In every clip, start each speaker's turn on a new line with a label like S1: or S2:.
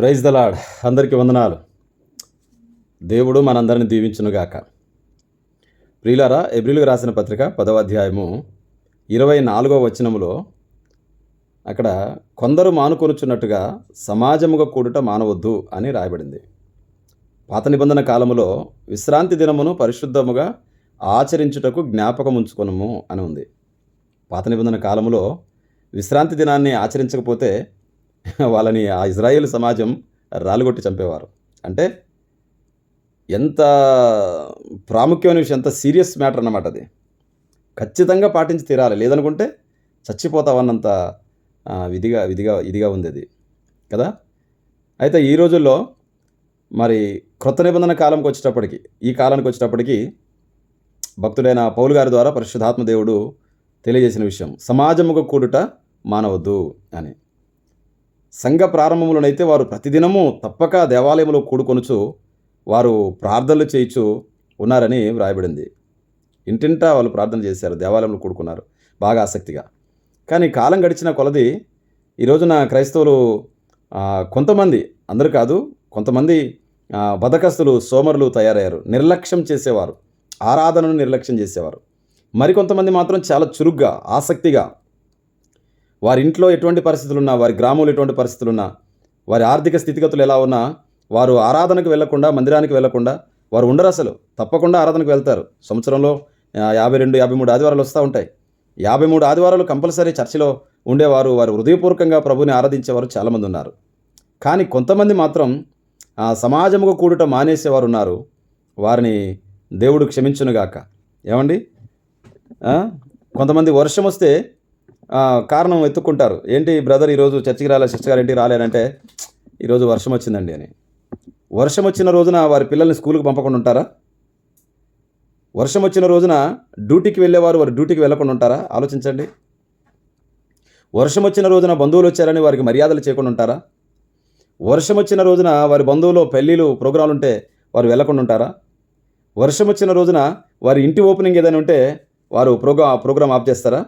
S1: Praise the Lord అందరికీ వందనాలు. దేవుడు మనందరిని దీవించునుగాక. ప్రియులారా ఎబ్రిల్కి రాసిన పత్రిక పదవ అధ్యాయము ఇరవై నాలుగో వచనములో అక్కడ కొందరు మానుకొనుచున్నట్టుగా సమాజముగా కూడుట మానవద్దు అని రాయబడింది. పాత నిబంధన కాలములో విశ్రాంతి దినమును పరిశుద్ధముగా ఆచరించుటకు జ్ఞాపకం ఉంచుకొనము అని ఉంది. పాత నిబంధన కాలములో విశ్రాంతి దినాన్ని ఆచరించకపోతే వాళ్ళని ఆ ఇజ్రాయేల్ సమాజం రాలుగొట్టి చంపేవారు. అంటే ఎంత ప్రాముఖ్యమైన విషయం ఎంత సీరియస్ మ్యాటర్ అన్నమాట అది. ఖచ్చితంగా పాటించి తీరాలి. లేదనుకుంటే చచ్చిపోతావన్నంత విధిగా విధిగా ఇదిగా ఉంది అది. కదా? అయితే ఈ రోజుల్లో మరి క్రొత్త నిబంధన కాలంకి వచ్చేటప్పటికి ఈ కాలానికి వచ్చేటప్పటికి భక్తుడైన పౌలు గారి ద్వారా పరిశుద్ధాత్మ దేవుడు తెలియజేసిన విషయం సమాజముకు కూడుట మానవద్దు అని. సంఘ ప్రారంభములనైతే వారు ప్రతిదినము తప్పక దేవాలయంలో కూడుకొనుచు వారు ప్రార్థనలు చేయిచు ఉన్నారని వ్రాయబడింది. ఇంటింటా వాళ్ళు ప్రార్థన చేశారు దేవాలయంలో కూడుకున్నారు బాగా ఆసక్తిగా. కానీ కాలం గడిచిన కొలది ఈ రోజున క్రైస్తవులు కొంతమంది అందరూ కాదు కొంతమంది ఆ, సోమరులు తయారయ్యారు. నిర్లక్ష్యం చేసేవారు ఆరాధనను నిర్లక్ష్యం చేసేవారు. మరికొంతమంది మాత్రం చాలా చురుగ్గా ఆసక్తిగా వారి ఇంట్లో ఎటువంటి పరిస్థితులున్నా వారి గ్రామంలో ఎటువంటి పరిస్థితులున్నా వారి ఆర్థిక స్థితిగతులు ఎలా ఉన్నా వారు ఆరాధనకు వెళ్ళకుండా మందిరానికి వెళ్ళకుండా వారు ఉండరు అసలు. తప్పకుండా ఆరాధనకు వెళ్తారు. సంవత్సరంలో యాభై రెండు యాభై మూడు ఆదివారాలు వస్తూ ఉంటాయి. యాభై మూడు ఆదివారాలు కంపల్సరీ చర్చిలో ఉండేవారు వారు హృదయపూర్వకంగా ప్రభుని ఆరాధించేవారు చాలామంది ఉన్నారు. కానీ కొంతమంది మాత్రం సమాజముకు సమాజముగా కూడుట మానేసేవారు ఉన్నారు. వారిని దేవుడు క్షమించునుగాక. ఏమండి? కొంతమంది వర్షం వస్తే కారణం ఎత్తుక్కుంటారు ఏంటి బ్రదర్ ఈరోజు చర్చికి రాలే సిస్టర్ గారు ఏంటి రాలేనంటే ఈరోజు వర్షం వచ్చిందండి అని. వర్షం వచ్చిన రోజున వారి పిల్లల్ని స్కూల్కి పంపకుండా ఉంటారా? వర్షం వచ్చిన రోజున డ్యూటీకి వెళ్ళేవారు వారు డ్యూటీకి వెళ్ళకుండా ఉంటారా? ఆలోచించండి. వర్షం వచ్చిన రోజున బంధువులు వచ్చారని వారికి మర్యాదలు చేయకుండా ఉంటారా? వర్షం వచ్చిన రోజున వారి బంధువులు పెళ్ళిళ్ళు ప్రోగ్రాంలు ఉంటే వారు వెళ్ళకుండా ఉంటారా? వర్షం వచ్చిన రోజున వారి ఇంటి ఓపెనింగ్ ఏదైనా ఉంటే వారు ప్రోగ్రా ప్రోగ్రామ్ ఆఫ్ చేస్తారా?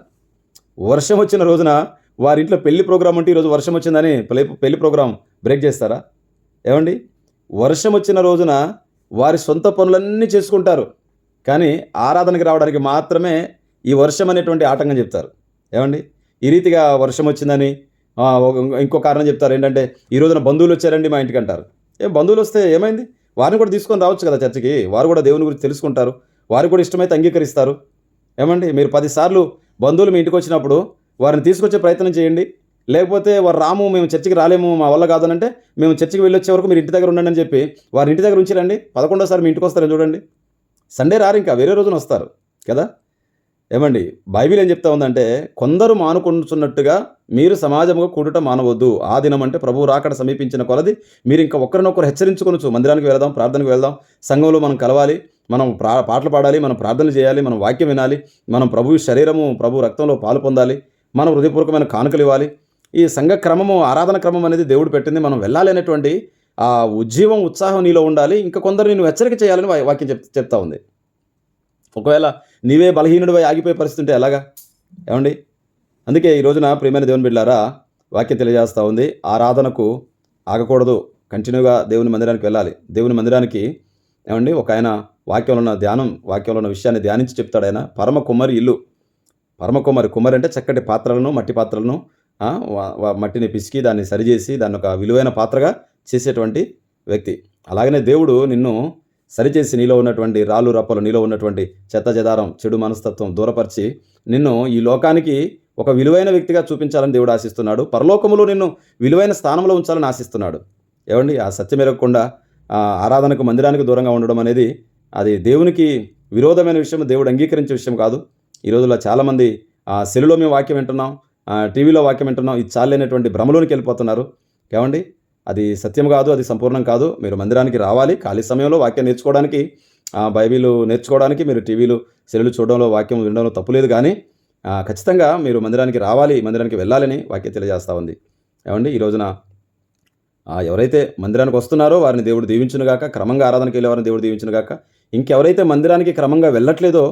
S1: వర్షం వచ్చిన రోజున వారి ఇంట్లో పెళ్ళి ప్రోగ్రాం అంటే ఈరోజు వర్షం వచ్చిందని పెళ్ళి ప్రోగ్రాం బ్రేక్ చేస్తారా? ఏమండి? వర్షం వచ్చిన రోజున వారి సొంత పనులన్నీ చేసుకుంటారు. కానీ ఆరాధనకి రావడానికి మాత్రమే ఈ వర్షం అనేటువంటి ఆటంకం చెప్తారు. ఏమండి? ఈ రీతిగా వర్షం వచ్చిందని ఇంకో కారణం చెప్తారు ఏంటంటే ఈ రోజున బంధువులు వచ్చారండి మా ఇంటికి అంటారు. ఏ బంధువులు వస్తే ఏమైంది? వారిని కూడా తీసుకొని రావచ్చు కదా చర్చికి? వారు కూడా దేవుని గురించి తెలుసుకుంటారు. వారు కూడా ఇష్టమైతే అంగీకరిస్తారు. ఏమండి? మీరు పదిసార్లు బంధువులు మీ ఇంటికి వచ్చినప్పుడు వారిని తీసుకొచ్చే ప్రయత్నం చేయండి. లేకపోతే వారు రాము మేము చర్చికి రాలేము మా వల్ల కాదనంటే మేము చర్చికి వెళ్ళి వచ్చే వరకు మీరు ఇంటి దగ్గర ఉండండి అని చెప్పి వారి ఇంటి దగ్గర ఉంచిరండి పదకొండోసారి మీ ఇంటికి వస్తారని చూడండి. సండే రారు ఇంకా వేరే రోజున వస్తారు. కదా? ఏమండి బైబిల్ ఏం చెప్తా ఉందంటే కొందరు మానుకుంటున్నట్టుగా మీరు సమాజముగా కూడుట మానవద్దు. ఆ దినం అంటే ప్రభువు రాకడ సమీపించిన కొలది మీరు ఇంకా ఒకరినొకరు హెచ్చరించుకొనొచ్చు మందిరానికి వెళ్దాం ప్రార్థనకు వెళ్దాం. సంఘంలో మనం కలవాలి మనం ప్రా పాటలు పాడాలి మనం ప్రార్థనలు చేయాలి మనం వాక్యం వినాలి మనం ప్రభు శరీరము ప్రభు రక్తంలో పాలు పొందాలి మనం హృదయపూర్వకమైన కానుకలు ఇవ్వాలి. ఈ సంఘ క్రమము ఆరాధన క్రమం అనేది దేవుడు పెట్టింది. మనం వెళ్ళాలి అనేటువంటి ఆ ఉజ్జీవం ఉత్సాహం నీలో ఉండాలి. ఇంకా కొందరు నేను హెచ్చరిక చేయాలని వాక్యం చెప్ చెప్తా ఉంది. ఒకవేళ నీవే బలహీనుడివై ఆగిపోయే పరిస్థితి ఉంటే ఎలాగా? ఏమండి? అందుకే ఈ రోజున ప్రియమైన దేవుని బిడ్డారా వాక్యం తెలియజేస్తూ ఉంది. ఆరాధనకు ఆగకూడదు. కంటిన్యూగా దేవుని మందిరానికి వెళ్ళాలి. దేవుని మందిరానికి ఏమండి? ఒక ఆయన వాక్యంలో ఉన్న ధ్యానం వాక్యంలో ఉన్న విషయాన్ని ధ్యానించి చెప్తాడు ఆయన. పరమ కుమ్మరి ఇల్లు. పరమ కుమ్మరి కుమ్మరి అంటే చక్కటి పాత్రలను మట్టి పాత్రలను మట్టిని పిసికి దాన్ని సరిచేసి దాన్ని ఒక విలువైన పాత్రగా చేసేటువంటి వ్యక్తి. అలాగనే దేవుడు నిన్ను సరిచేసి నీలో ఉన్నటువంటి రాళ్ళు రప్పలు నీలో ఉన్నటువంటి చెత్త చెదారం చెడు మనస్తత్వం దూరపరిచి నిన్ను ఈ లోకానికి ఒక విలువైన వ్యక్తిగా చూపించాలని దేవుడు ఆశిస్తున్నాడు. పరలోకములో నిన్ను విలువైన స్థానంలో ఉంచాలని ఆశిస్తున్నాడు. ఏమండి? ఆ సత్యం ఎరగకుండా ఆరాధనకు మందిరానికి దూరంగా ఉండడం అనేది అది దేవునికి విరోధమైన విషయం దేవుడు అంగీకరించే విషయం కాదు. ఈ రోజుల్లో చాలామంది సెలులో మేము వాక్యం వింటున్నాం టీవీలో వాక్యం వింటున్నాం ఇది చాలేనటువంటి భ్రమలోనికి వెళ్ళిపోతున్నారు. ఏమండి? అది సత్యం కాదు అది సంపూర్ణం కాదు. మీరు మందిరానికి రావాలి. ఖాళీ సమయంలో వాక్యం నేర్చుకోవడానికి ఆ, బైబిల్ నేర్చుకోవడానికి మీరు టీవీలు సెల్లు చూడడంలో వాక్యం వినడంలో తప్పులేదు కానీ ఖచ్చితంగా మీరు మందిరానికి రావాలి మందిరానికి వెళ్ళాలని వాక్యం తెలియజేస్తూ ఉంది. ఏమండి ఈ రోజున ఎవరైతే మందిరానికి వస్తున్నారో వారిని దేవుడు దీవించునుగాక క్రమంగా ఆరాధనకి వెళ్ళేవారిని దేవుడు దీవించునుగాక ఇంకెవరైతే మందిరానికి క్రమంగా వెళ్ళట్లేదో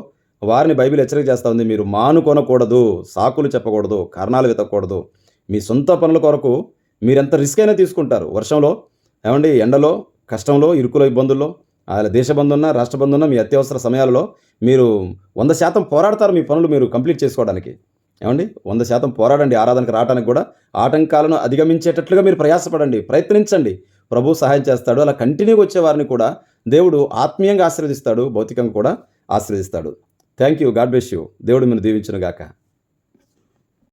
S1: వారిని బైబిల్ హెచ్చరిక చేస్తూ ఉంది. మీరు మానుకొనకూడదు సాకులు చెప్పకూడదు కారణాలు వెతకూడదు మీ సొంత పనుల కొరకు మీరెంత రిస్క్ అయినా తీసుకుంటారు. వర్షంలో ఏమండి ఎండలో కష్టంలో ఇరుకులో ఇబ్బందుల్లో అలా దేశ బంధు రాష్ట్ర మీ అత్యవసర సమయాలలో మీరు వంద శాతం పోరాడతారు మీ పనులు మీరు కంప్లీట్ చేసుకోవడానికి. ఏమండి వంద శాతం పోరాడండి ఆరాధనకు రావడానికి కూడా ఆటంకాలను అధిగమించేటట్లుగా మీరు ప్రయాసపడండి ప్రయత్నించండి. ప్రభు సహాయం చేస్తాడు అలా కంటిన్యూగా వచ్చే వారిని కూడా దేవుడు ఆత్మీయంగా ఆశీర్వదిస్తాడు భౌతికంగా కూడా ఆశీర్వదిస్తాడు. Thank you god bless you దేవుడు మీరు దీవించును గాక